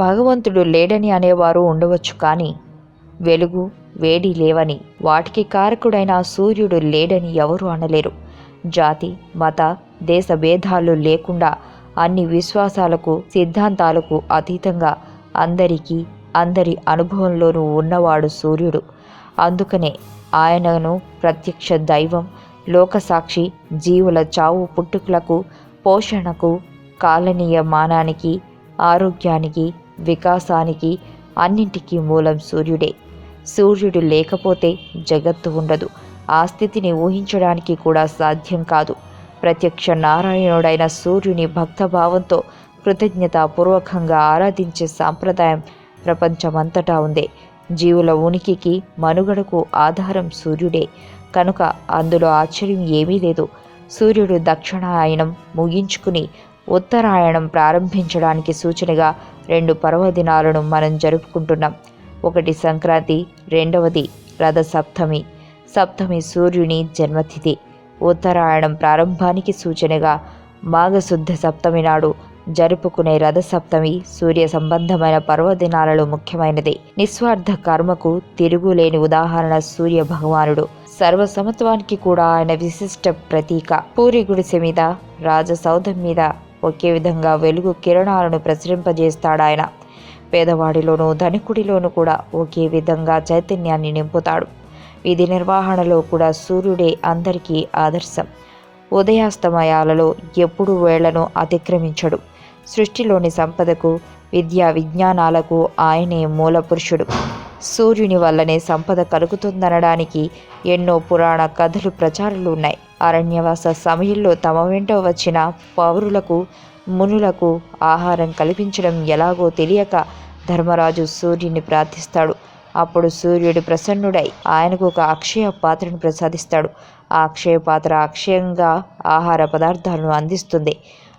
భగవంతుడు లేడని అనేవారు ఉండవచ్చు కానీ వెలుగు వేడి లేవని వాటికి కారకుడైన సూర్యుడు లేడని ఎవరు అనలేరు. జాతి మత దేశ భేదాలు లేకుండా అన్ని విశ్వాసాలకు సిద్ధాంతాలకు అతీతంగా అందరికీ అందరి అనుభవంలోనూ ఉన్నవాడు సూర్యుడు. అందుకనే ఆయనను ప్రత్యక్ష దైవం లోకసాక్షి జీవుల చావు పుట్టుకలకు పోషణకు కాలనీయ మానానికి ఆరోగ్యానికి వికాసానికి అన్నింటికీ మూలం సూర్యుడే. సూర్యుడు లేకపోతే జగత్తు ఉండదు. ఆ స్థితిని ఊహించడానికి కూడా సాధ్యం కాదు. ప్రత్యక్ష నారాయణుడైన సూర్యుని భక్తభావంతో కృతజ్ఞతాపూర్వకంగా ఆరాధించే సాంప్రదాయం ప్రపంచమంతటా ఉంది. జీవుల ఉనికికి మనుగడకు ఆధారం సూర్యుడే. కనుక అందులో ఆశ్చర్యం ఏమీ లేదు. సూర్యుడు దక్షిణాయనం ముగించుకుని ఉత్తరాయణం ప్రారంభించడానికి సూచనగా రెండు పర్వదినాలను మనం జరుపుకుంటున్నాం. ఒకటి సంక్రాంతి రెండవది రథ సప్తమి సప్తమి సూర్యుని జన్మతిథి. ఉత్తరాయణం ప్రారంభానికి సూచనగా మాఘశుద్ధ సప్తమి నాడు జరుపుకునే రథ సప్తమి సూర్య సంబంధమైన పర్వదినాలలో ముఖ్యమైనది. నిస్వార్థ కర్మకు తిరుగులేని ఉదాహరణ సూర్య భగవానుడు. సర్వసమత్వానికి కూడా ఆయన విశిష్ట ప్రతీక. పూరి గుడిసె మీద రాజసౌధం మీద ఒకే విధంగా వెలుగు కిరణాలను ప్రసరింపజేస్తాడాయన. పేదవాడిలోనూ ధనికుడిలోనూ కూడా ఒకే విధంగా చైతన్యాన్ని నింపుతాడు. విధి నిర్వహణలో కూడా సూర్యుడే అందరికీ ఆదర్శం. ఉదయాస్తమయాలలో ఎప్పుడు వేళ్ళను అతిక్రమించడు. సృష్టిలోని సంపదకు విద్యా విజ్ఞానాలకు ఆయనే మూల పురుషుడు సూర్యుని వల్లనే సంపద కలుగుతుందనడానికి ఎన్నో పురాణ కథలు ప్రచారాలు ఉన్నాయి. అరణ్యవాస సమయంలో తమ వెంట వచ్చిన పౌరులకు మునులకు ఆహారం కల్పించడం ఎలాగో తెలియక ధర్మరాజు సూర్యుని ప్రార్థిస్తాడు. అప్పుడు సూర్యుడు ప్రసన్నుడై ఆయనకు ఒక అక్షయ పాత్రను ప్రసాదిస్తాడు. ఆ అక్షయ పాత్ర అక్షయంగా ఆహార పదార్థాలను అందిస్తుంది.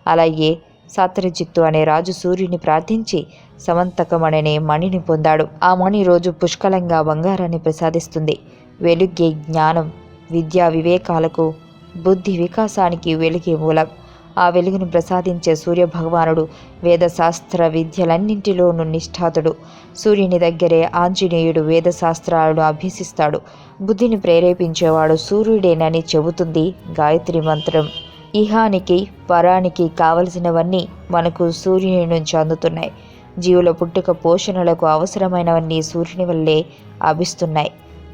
అలాగే సత్రజిత్తు అనే రాజు సూర్యుని ప్రార్థించి సమంతకమణనే మణిని పొందాడు. ఆ మణి రోజు పుష్కలంగా బంగారాన్ని ప్రసాదిస్తుంది. వెలుగే జ్ఞానం విద్యా వివేకాలకు బుద్ధి వికాసానికి వెలిగే మూలం. ఆ వెలుగును ప్రసాదించే సూర్య భగవానుడు వేదశాస్త్ర విద్యలన్నింటిలోనూ నిష్ఠాతుడు. సూర్యుని దగ్గరే ఆంజనేయుడు వేదశాస్త్రాలను అభ్యసిస్తాడు. బుద్ధిని ప్రేరేపించేవాడు సూర్యుడేనని చెబుతుంది గాయత్రి మంత్రం. ఇహానికి పరానికి కావలసినవన్నీ మనకు సూర్యుని నుంచి అందుతున్నాయి. జీవుల పుట్టుక పోషణలకు అవసరమైనవన్నీ సూర్యుని వల్లే అభిస్తున్నాయి.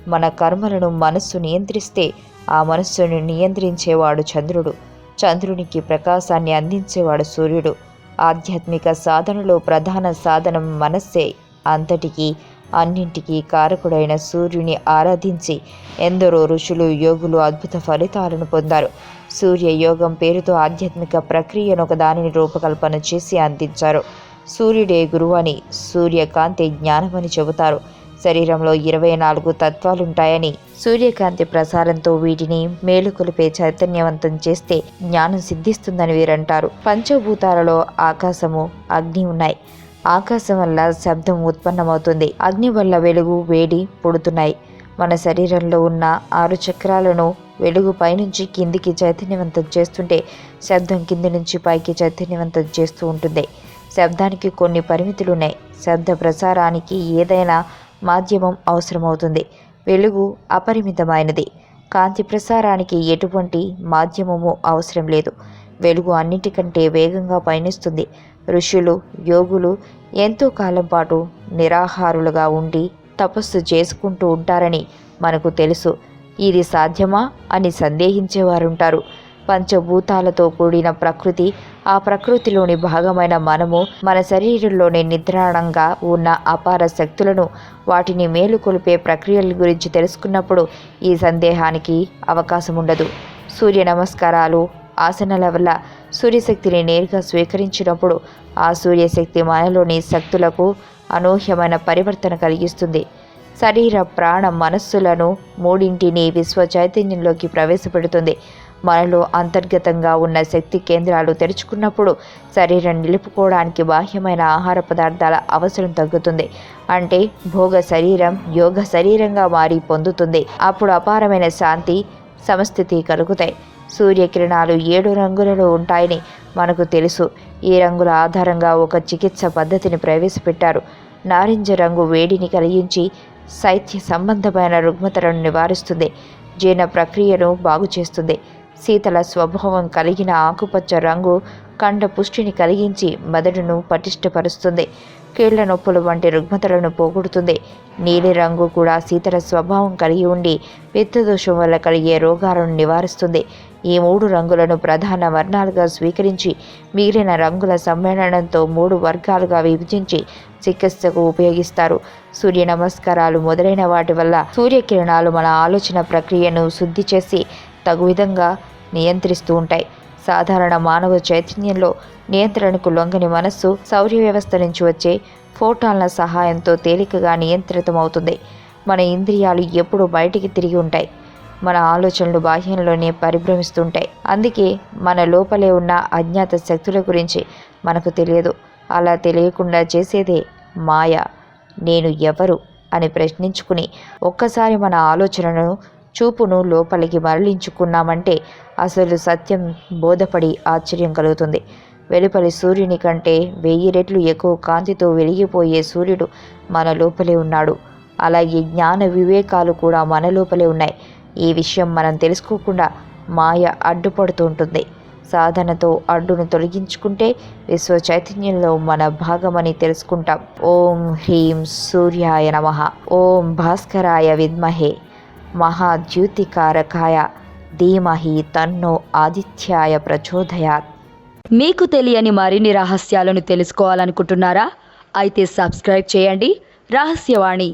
మన కర్మలను మనస్సు నియంత్రిస్తే ఆ మనస్సును నియంత్రించేవాడు చంద్రుడు. చంద్రునికి ప్రకాశాన్ని అందించేవాడు సూర్యుడు. ఆధ్యాత్మిక సాధనలో ప్రధాన సాధనం మనస్సే. అంతటికీ అన్నింటికీ కారకుడైన సూర్యుని ఆరాధించి ఎందరో ఋషులు యోగులు అద్భుత ఫలితాలను పొందారు. సూర్య యోగం పేరుతో ఆధ్యాత్మిక ప్రక్రియను ఒక దానిని రూపకల్పన చేసి అందించారు. సూర్యుడే గురువు అని సూర్యకాంతి జ్ఞానమని చెబుతారు. శరీరంలో ఇరవై నాలుగు తత్వాలుంటాయని సూర్యకాంతి ప్రసారంతో వీటిని మేలుకొలిపే చైతన్యవంతం చేస్తే జ్ఞానం సిద్ధిస్తుందని వీరంటారు. పంచభూతాలలో ఆకాశము అగ్ని ఉన్నాయి. ఆకాశం వల్ల శబ్దం ఉత్పన్నమవుతుంది. అగ్ని వల్ల వెలుగు వేడి పుడుతున్నాయి. మన శరీరంలో ఉన్న ఆరు చక్రాలను వెలుగు పైనుంచి కిందికి చైతన్యవంతం చేస్తుంటే శబ్దం కింది నుంచి పైకి చైతన్యవంతం చేస్తూ ఉంటుంది. శబ్దానికి కొన్ని పరిమితులు ఉన్నాయి శబ్ద ప్రసారానికి ఏదైనా మాధ్యమం అవసరమవుతుంది. వెలుగు అపరిమితమైనది. కాంతి ప్రసారానికి ఎటువంటి మాధ్యమము అవసరం లేదు. వెలుగు అన్నిటికంటే వేగంగా పయనిస్తుంది. ఋషులు యోగులు ఎంతో కాలం పాటు నిరాహారులుగా ఉండి తపస్సు చేసుకుంటూ ఉంటారని మనకు తెలుసు. ఇది సాధ్యమా అని సందేహించేవారుంటారు. పంచభూతాలతో కూడిన ప్రకృతి ఆ ప్రకృతిలోని భాగమైన మనము మన శరీరంలోని నిద్రాణంగా ఉన్న అపార శక్తులను వాటిని మేలుకొల్పే ప్రక్రియల గురించి తెలుసుకున్నప్పుడు ఈ సందేహానికి అవకాశం ఉండదు సూర్య నమస్కారాలు ఆసనాల వల్ల సూర్యశక్తిని నేరుగా స్వీకరించినప్పుడు ఆ సూర్యశక్తి మనలోని శక్తులకు అనూహ్యమైన పరివర్తన కలిగిస్తుంది. శరీర ప్రాణ మనస్సులను మూడింటిని విశ్వ చైతన్యంలోకి ప్రవేశపెడుతుంది. మనలో అంతర్గతంగా ఉన్న శక్తి కేంద్రాలు తెరుచుకున్నప్పుడు శరీరం నిలుపుకోవడానికి బాహ్యమైన ఆహార పదార్థాల అవసరం తగ్గుతుంది. అంటే భోగ శరీరం యోగ శరీరంగా మారి పొందుతుంది. అప్పుడు అపారమైన శాంతి సమస్థితి కలుగుతాయి. సూర్యకిరణాలు ఏడు రంగులలో ఉంటాయని మనకు తెలుసు. ఈ రంగుల ఆధారంగా ఒక చికిత్స పద్ధతిని ప్రవేశపెట్టారు. నారింజ రంగు వేడిని కలిగించి శైత్య సంబంధమైన రుగ్మతలను నివారిస్తుంది. జీర్ణ ప్రక్రియను బాగు చేస్తుంది శీతల స్వభావం కలిగిన ఆకుపచ్చ రంగు కండ పుష్టిని కలిగించి మెదడును పటిష్టపరుస్తుంది. కీళ్ళ నొప్పులు వంటి రుగ్మతలను పోగొడుతుంది. నీలి రంగు కూడా శీతల స్వభావం కలిగి ఉండి పిత్తదోషం వల్ల కలిగే రోగాలను నివారిస్తుంది. ఈ మూడు రంగులను ప్రధాన వర్ణాలుగా స్వీకరించి మిగిలిన రంగుల సమ్మేళనంతో మూడు వర్గాలుగా విభజించి చికిత్సకు ఉపయోగిస్తారు. సూర్య నమస్కారాలు మొదలైన వాటి వల్ల సూర్యకిరణాలు మన ఆలోచన ప్రక్రియను శుద్ధి చేసి తగు విధంగా నియంత్రిస్తూ ఉంటాయి. సాధారణ మానవ చైతన్యంలో నియంత్రణకు లొంగని మనస్సు సౌర్య వ్యవస్థ నుంచి వచ్చే ఫోటాన్ల సహాయంతో తేలికగా నియంత్రితమవుతుంది. మన ఇంద్రియాలు ఎప్పుడూ బయటికి తిరిగి ఉంటాయి. మన ఆలోచనలు బాహ్యంలోనే పరిభ్రమిస్తుంటాయి. అందుకే మన లోపలే ఉన్న అజ్ఞాత శక్తుల గురించి మనకు తెలియదు. అలా తెలియకుండా చేసేదే మాయ. నేను ఎవరు? అని ప్రశ్నించుకుని ఒక్కసారి మన ఆలోచనను చూపును లోపలికి మరలించుకున్నామంటే అసలు సత్యం బోధపడి ఆశ్చర్యం కలుగుతుంది. వెలుపలి సూర్యుని కంటే వెయ్యి రెట్లు ఎక్కువ కాంతితో వెలిగిపోయే సూర్యుడు మన లోపలే ఉన్నాడు. అలాగే జ్ఞాన వివేకాలు కూడా మన లోపలే ఉన్నాయి. ఈ విషయం మనం తెలుసుకోకుండా మాయ అడ్డుపడుతూ ఉంటుంది. సాధనతో అడ్డును తొలగించుకుంటే విశ్వ చైతన్యంలో మన భాగమని తెలుసుకుంటాం. ఓం హ్రీం సూర్యాయ నమ. ఓం భాస్కరాయ విద్మహే. మహాద్యుతికారకాయ. ధీమహి తన్నో ఆదిత్యాయ ప్రచోదయా మీకు తెలియని మరిన్ని రహస్యాలను తెలుసుకోవాలనుకుంటున్నారా? అయితే సబ్స్క్రైబ్ చేయండి. రహస్యవాణి.